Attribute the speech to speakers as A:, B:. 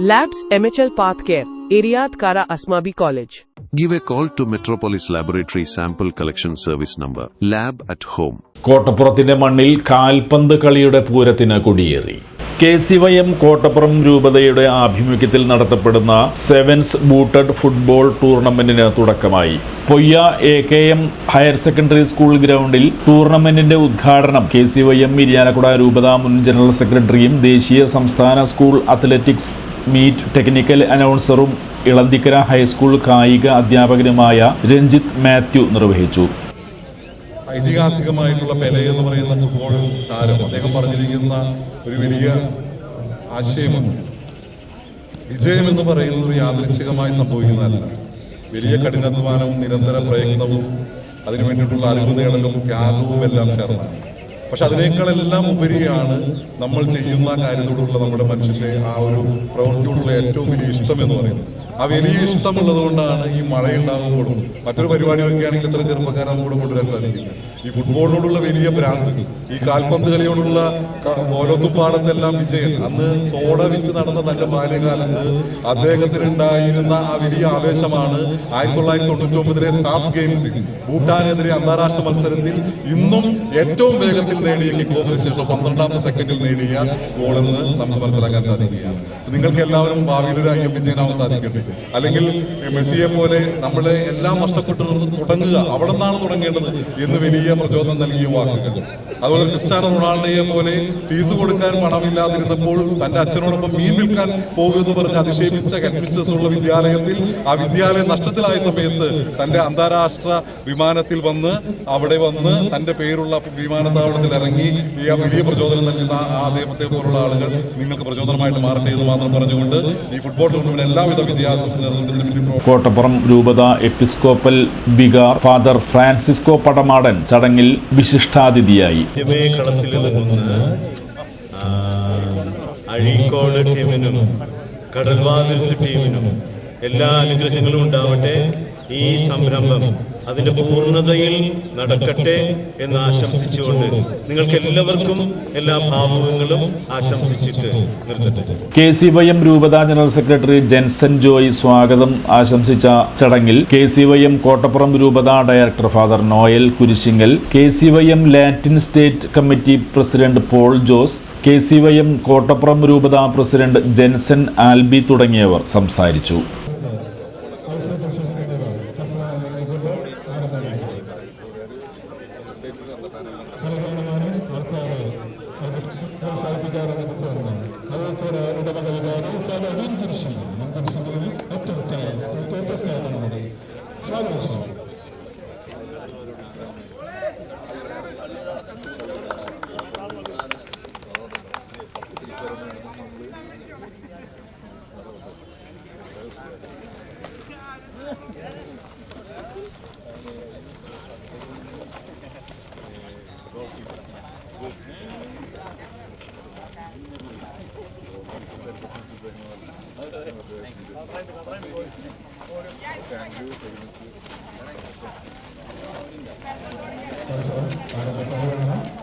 A: Labs MHL Path Care, Iriad Kara Asmabi College.
B: Give a call to Metropolis Laboratory Sample Collection Service number Lab at Home.
C: കോട്ടപ്പുറത്തിന്റെ മണ്ണിൽ കാൽപന്ത് കളിയുടെ പൂരത്തിന് കൊടിയേറി K C Y M Kottappuram രൂപതയുടെ ആഭിമുഖ്യത്തിൽ നടത്തപ്പെടുന്ന sevens booted football ടൂർണമെന്റിന് തുടക്കമായി Poyya A K M higher secondary school ഗ്രൗണ്ടിൽ ടൂർണമെന്റിന്റെ ഉദ്ഘാടനം K C Y M Irinjalakuda രൂപത മുൻ ജനറൽ സെക്രട്ടറിയും ദേശീയ സംസ്ഥാന സ്കൂൾ അത്ലറ്റിക്സ് മീറ്റ് ടെക്നിക്കൽ അനൗൺസറും ഇളന്തിക്കര ഹൈസ്കൂൾ കായിക അധ്യാപകനുമായ രഞ്ജിത്ത് മാത്യു നിർവഹിച്ചു.
D: ഐതിഹാസികമായിട്ടുള്ള പെലെ എന്ന് പറയുന്ന ഫുട്ബോൾ താരം. അദ്ദേഹം പറഞ്ഞിരിക്കുന്ന ഒരു വലിയ ആശയമാണ്. വിജയം എന്ന് പറയുന്നത് ഒരു യാദൃച്ഛികമായി സംഭവിക്കുന്നതല്ല. വലിയ കഠിനാധ്വാനവും നിരന്തര പ്രയത്നവും അതിനു വേണ്ടിയിട്ടുള്ള അറിവ് നേടലും ത്യാഗവും എല്ലാം ചേർന്നാണ്. പക്ഷെ അതിനേക്കാളെല്ലാം ഉപരിയാണ് നമ്മൾ ചെയ്യുന്ന കാര്യത്തോടുള്ള നമ്മുടെ മനുഷ്യന്റെ ആ ഒരു പ്രവൃത്തിയോടുള്ള ഏറ്റവും വലിയ ഇഷ്ടം എന്ന് പറയുന്നത്. ആ വലിയ ഇഷ്ടമുള്ളത് കൊണ്ടാണ് ഈ മഴയുണ്ടാകുമ്പോഴും മറ്റൊരു പരിപാടി ആണെങ്കിൽ ഇത്ര ചെറുപ്പക്കാരെ നമുക്ക് കൊണ്ടുവരാൻ സാധിക്കില്ല. ഈ ഫുട്ബോളിനോടുള്ള വലിയ ഭ്രാന്ത് ഈ കാൽപന്ത് കളിയോടുള്ള ഓലോത്തുപാടത്തെല്ലാം വിജയൻ. അന്ന് സോഡ വിറ്റ് നടന്ന തന്റെ ബാല്യകാലത്ത് അദ്ദേഹത്തിന് ഉണ്ടായിരുന്ന ആ വലിയ ആവേശമാണ് ആയിരത്തി തൊള്ളായിരത്തി തൊണ്ണൂറ്റി ഒമ്പതിലെ സാഫ് ഗെയിംസിൽ. ഭൂട്ടാനെതിരെ അന്താരാഷ്ട്ര മത്സരത്തിൽ ഇന്നും ഏറ്റവും വേഗത്തിൽ നേടിയ കിക്ക് ഓഫിന് ശേഷം പന്ത്രണ്ടാമത്തെ സെക്കൻഡിൽ നേടിയ ഗോളെന്ന് നമുക്ക് മനസ്സിലാക്കാൻ സാധിക്കുകയാണ്. നിങ്ങൾക്ക് എല്ലാവരും ഭാവിയിൽ ഒരു എം വിജയനാവാൻ സാധിക്കട്ടെ. അല്ലെങ്കിൽ മെസ്സിയെ പോലെ നമ്മളെ എല്ലാം നഷ്ടപ്പെട്ടു തുടങ്ങുക അവിടെ നിന്നാണ് തുടങ്ങേണ്ടത് എന്ന് വലിയ പ്രചോദനം നൽകിയ വാക്കുകൾ അതുപോലെ ക്രിസ്ത്യാനോ റൊണാൾഡോയെ പോലെ ഫീസ് കൊടുക്കാൻ പണമില്ലാതിരുന്നപ്പോൾ തന്റെ അച്ഛനോടൊപ്പം മീൻ വിൽക്കാൻ പോകുമെന്ന് പറഞ്ഞ് അതിശയിപ്പിച്ച ഹെഡ്മിസ്റ്റേഴ്സ് ഉള്ള വിദ്യാലയത്തിൽ ആ വിദ്യാലയം നഷ്ടത്തിലായ സമയത്ത് തന്റെ അന്താരാഷ്ട്ര വിമാനത്തിൽ വന്ന് അവിടെ വന്ന് തന്റെ പേരുള്ള വിമാനത്താവളത്തിൽ ഇറങ്ങി ഈ വലിയ പ്രചോദനം നൽകുന്ന ആ ദൈവത്തെ പോലുള്ള ആളുകൾ നിങ്ങൾക്ക് പ്രചോദനമായിട്ട് മാറട്ടെ എന്ന് മാത്രം പറഞ്ഞുകൊണ്ട് ഈ ഫുട്ബോൾ ടൂർണമെന്റ് എല്ലാവിധ വിജയാശംസ
C: കോട്ടപ്പുറം രൂപത episcopal vicar father Francisco Padamadan ചടങ്ങിൽ വിശിഷ്ടാതിഥിയായി.
E: അഴീക്കോട് ടീമിനും കടൽവാതിരുത്ത് ടീമിനും എല്ലാ അനുഗ്രഹങ്ങളും ഉണ്ടാവട്ടെ. ഈ സംരംഭം അതിന്റെ പൂർണതയിൽ നടക്കട്ടെ എന്ന് ആശംസിച്ചുകൊണ്ട് നിങ്ങൾക്ക് എല്ലാവർക്കും എല്ലാ ഭാവങ്ങളും ആശംസിച്ചിട്ട് നിർത്തട്ടെ
C: കെ സി വൈ എം രൂപത ജനറൽ സെക്രട്ടറി ജെൻസൺ ജോയ് സ്വാഗതം. ആശംസിച്ച ചടങ്ങിൽ K C Y M Kottappuram രൂപത director father Noel Kurisingal K C Y M Latin state committee president Paul Jose K C Y M Kottappuram രൂപത പ്രസിഡന്റ് ജെൻസൺ ആൽബി തുടങ്ങിയവർ സംസാരിച്ചു.
F: mücadelemizdeyim. Kayıtlara ödemelerini inşallah bir girişim. Bir girişimlerini hep tutacağız. Tutacağız ne yapalım? Sağ olsun. どうぞ、あなたとおら